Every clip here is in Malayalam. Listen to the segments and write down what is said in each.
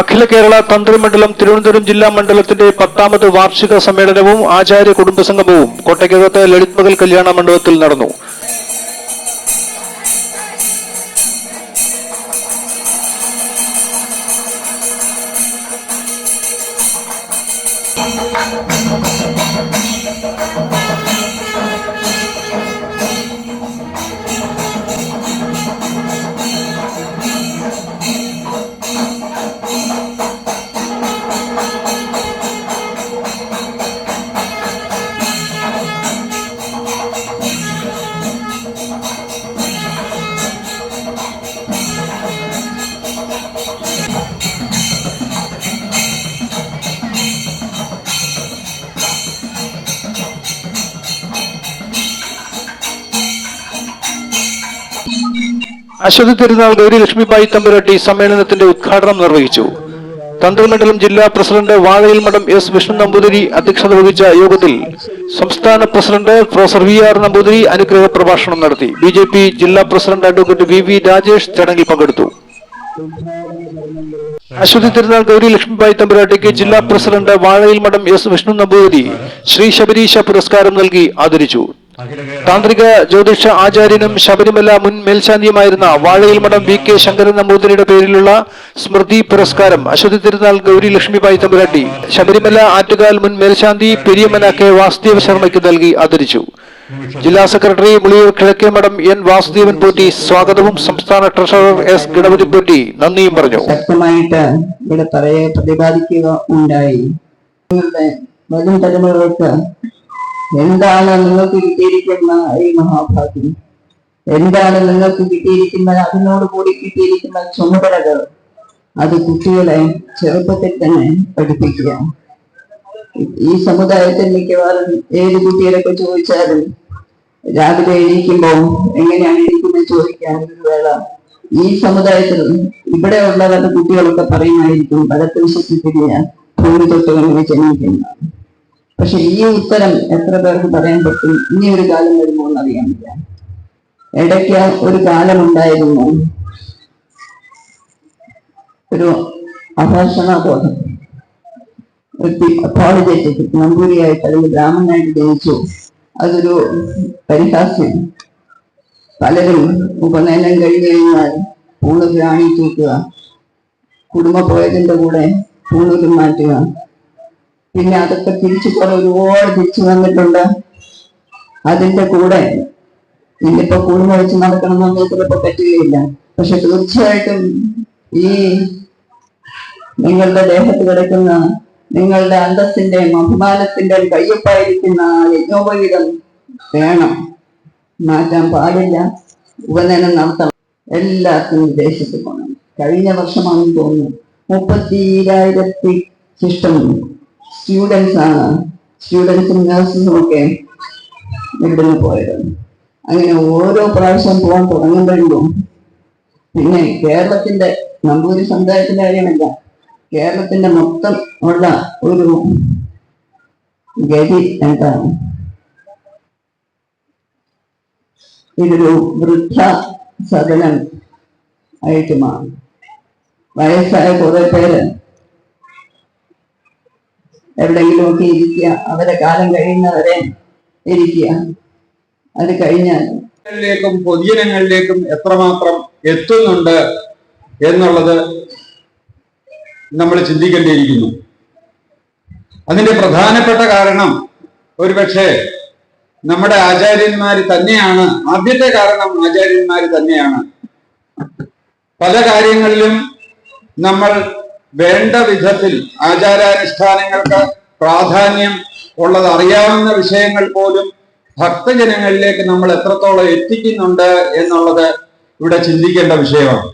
അഖില കേരള തന്ത്രിമണ്ഡലം തിരുവനന്തപുരം ജില്ലാ മണ്ഡലത്തിന്റെ പത്താമത് വാർഷിക സമ്മേളനവും ആചാര്യ കുടുംബസംഗമവും കോട്ടയ്ക്കകത്ത് ലളിത് മകൽ കല്യാണ മണ്ഡപത്തിൽ നടന്നു. അശ്വതി തിരുനാൾ ഗൗരി ലക്ഷ്മിബായി തമ്പുരട്ടി സമ്മേളനത്തിന്റെ ഉദ്ഘാടനം നിർവഹിച്ചു. തന്ത്രിമണ്ഡലം ജില്ലാ പ്രസിഡന്റ് വാഴയിൽ മഠം എസ് വിഷ്ണു നമ്പൂതിരി അധ്യക്ഷത വഹിച്ച യോഗത്തിൽ സംസ്ഥാന president professor V R Namboothiri അനുഗ്രഹ പ്രഭാഷണം നടത്തി. ബി ജെ പി ജില്ലാ president advocate V V Rajesh ചടങ്ങിൽ പങ്കെടുത്തു. അശ്വതി തിരുനാൾ ഗൗരി ലക്ഷ്മിബായി തമ്പുരാട്ടിക്ക് ജില്ലാ പ്രസിഡന്റ് വാഴയിൽ മഠം എസ് വിഷ്ണു നമ്പൂതിരി ശ്രീ ശബരീശ പുരസ്കാരം നൽകി ആദരിച്ചു. താന്ത്രിക ജ്യോതിഷ ആചാര്യനും ശബരിമല മുൻ മേൽശാന്തിയുമായിരുന്ന വാഴയിൽ മഠം വി കെ ശങ്കരൻ നമ്പൂതിരിയുടെ പേരിലുള്ള സ്മൃതി പുരസ്കാരം അശ്വതി തിരുനാൾ ഗൗരി ലക്ഷ്മിബായി തമ്പുരാട്ടി ശബരിമല ആറ്റുകാൽ മുൻ മേൽശാന്തി പെരിയമന കെ വാസുദേവ ശർമ്മയ്ക്ക് നൽകി ആദരിച്ചു. ജില്ലാ സെക്രട്ടറി മുളിയൂർ കിഴക്കേ മഠം എൻ വാസുദേവൻ പോറ്റി സ്വാഗതവും സംസ്ഥാന ട്രഷറർ എസ് ഗണപതി പോറ്റി നന്ദിയും പറഞ്ഞു. ശക്തമായിട്ട് ഇവിടെ പറയെ പ്രതിപാദിക്കുക ഉണ്ടായി. നിങ്ങളുടെ വരും തലമുറകൾക്ക് എന്താണ് നിങ്ങൾക്ക് കിട്ടിയിരിക്കുന്ന ഈ മഹാഭാഗ്യം? എന്താണ് നിങ്ങൾക്ക് കിട്ടിയിരിക്കുന്ന അതിനോട് കൂടി കിട്ടിയിരിക്കുന്ന ചുമതലകൾ? അത് കുട്ടികളെ ചെറുപ്പത്തിൽ തന്നെ പഠിപ്പിക്കുക. ഈ സമുദായത്തിൽ മിക്കവാറും ഏത് കുട്ടികളൊക്കെ ചോദിച്ചാലും രാവിലെ എണീക്കുമ്പോൾ എങ്ങനെയാണ് എണീക്കുന്നത് ചോദിക്കാൻ ഒരു വേള. ഈ സമുദായത്തിൽ ഇവിടെ ഉള്ളവരുടെ കുട്ടികളൊക്കെ പറയുമായിരിക്കും പലത്തിൽ തിരിഞ്ഞ ഭൂമി തൊട്ട് എങ്ങനെ ജനിക്കുന്ന പക്ഷെ ഈ ഉത്തരം എത്ര പേർക്ക് പറയാൻ പറ്റും? ഇനി ഒരു കാലം വരുമോ എന്നറിയാൻ പറ്റില്ല. ഇടയ്ക്ക് ഒരു കാലം ഉണ്ടായിരുന്നു. ഒരു അഭാഷണ ബോധം അപ്പോളജറ്റിക് നമ്പൂരിയായിട്ട് അല്ലെങ്കിൽ ബ്രാഹ്മണനായിട്ട് ജനിച്ചു. അതൊരു പരിഹാസ്യം. പലരും ഉപനയനം കഴിഞ്ഞു കഴിഞ്ഞാൽ പൂണ് ആണി തൂക്കുക. കുടുംബ പോയതിന്റെ കൂടെ പൂണൂരും മാറ്റുക. പിന്നെ അതൊക്കെ തിരിച്ചു പോലെ ഒരുപാട് തിരിച്ചു വന്നിട്ടുണ്ട്. അതിന്റെ കൂടെ ഇന്നിപ്പോ കുടുംബം വെച്ച് നടക്കണമെന്നൊന്നും ചിലപ്പോ പറ്റുകയില്ല. പക്ഷെ തീർച്ചയായിട്ടും ഈ നിങ്ങളുടെ ദേഹത്ത് കിടക്കുന്ന നിങ്ങളുടെ അന്തസ്സിന്റെയും അഭിമാനത്തിന്റെയും കയ്യൊപ്പായിരിക്കുന്ന യജ്ഞോപവീതം വേണം. മാറ്റാൻ പാടില്ല. ഉപനയനം നടത്തണം. എല്ലാത്തിനും വിദേശത്ത് പോകണം കഴിഞ്ഞ വർഷമാണെന്ന് തോന്നുന്നു. മുപ്പത്തിരായിരത്തി ശിഷ്ടം സ്റ്റുഡൻസ് ആണ്. സ്റ്റുഡൻസും നഴ്സസും ഒക്കെ ഇവിടുന്ന് പോയത്? അങ്ങനെ ഓരോ പ്രാവശ്യം പോകാൻ തുടങ്ങുമ്പോഴും പിന്നെ കേരളത്തിന്റെ നമ്പൂരി സമുദായത്തിന്റെ കാര്യമല്ല കേരളത്തിന്റെ മൊത്തം ഉള്ള ഒരു ഗതി എന്താണ്? ഇതൊരു വൃദ്ധ സദനം ആയിട്ട് മാറും. വയസ്സായ കുറെ പേര് എവിടെയെങ്കിലുമൊക്കെ ഇരിക്കുക. അവരെ കാലം കഴിയുന്നവരെ ഇരിക്കുക. അത് കഴിഞ്ഞാൽ ിലേക്കും പൊതുജനങ്ങളിലേക്കും എത്രമാത്രം എത്തുന്നുണ്ട് എന്നുള്ളത് നമ്മൾ ചിന്തിക്കേണ്ടിയിരിക്കുന്നു. അതിന്റെ പ്രധാനപ്പെട്ട കാരണം ഒരുപക്ഷെ നമ്മുടെ ആചാര്യന്മാർ തന്നെയാണ്. ആദ്യത്തെ കാരണം ആചാര്യന്മാർ തന്നെയാണ്. പല കാര്യങ്ങളിലും നമ്മൾ വേണ്ട വിധത്തിൽ ആചാരാനുഷ്ഠാനങ്ങൾക്ക് പ്രാധാന്യം ഉള്ളത് അറിയാവുന്ന വിഷയങ്ങൾ പോലും ഭക്തജനങ്ങളിലേക്ക് നമ്മൾ എത്രത്തോളം എത്തിക്കുന്നുണ്ട് എന്നുള്ളത് ഇവിടെ ചിന്തിക്കേണ്ട വിഷയമാണ്.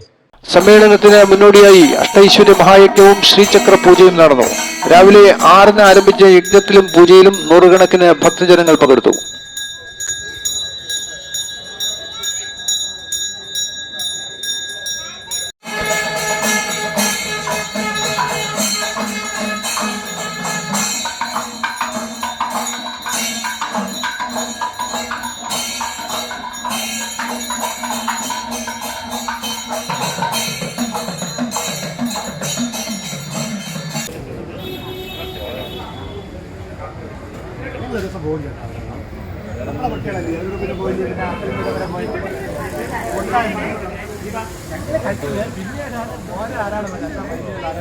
സമ്മേളനത്തിന് മുന്നോടിയായി അഷ്ടൈശ്വര്യ മഹായജ്ഞവും ശ്രീചക്ര പൂജയും നടന്നു. രാവിലെ ആറിന് ആരംഭിച്ച യജ്ഞത്തിലും പൂജയിലും നൂറുകണക്കിന് ഭക്തജനങ്ങൾ പങ്കെടുത്തു. പോയില്ല. നമ്മളെ കുട്ടികളല്ലേ ഒരു പിന്നെ പോയില്ല പിന്നെ വരെ പോയിട്ട് ഉണ്ടായിരുന്നു കഴിച്ചില്ല പിന്നീടാണ് മോനെ ആരാണെന്ന് കണ്ടാൽ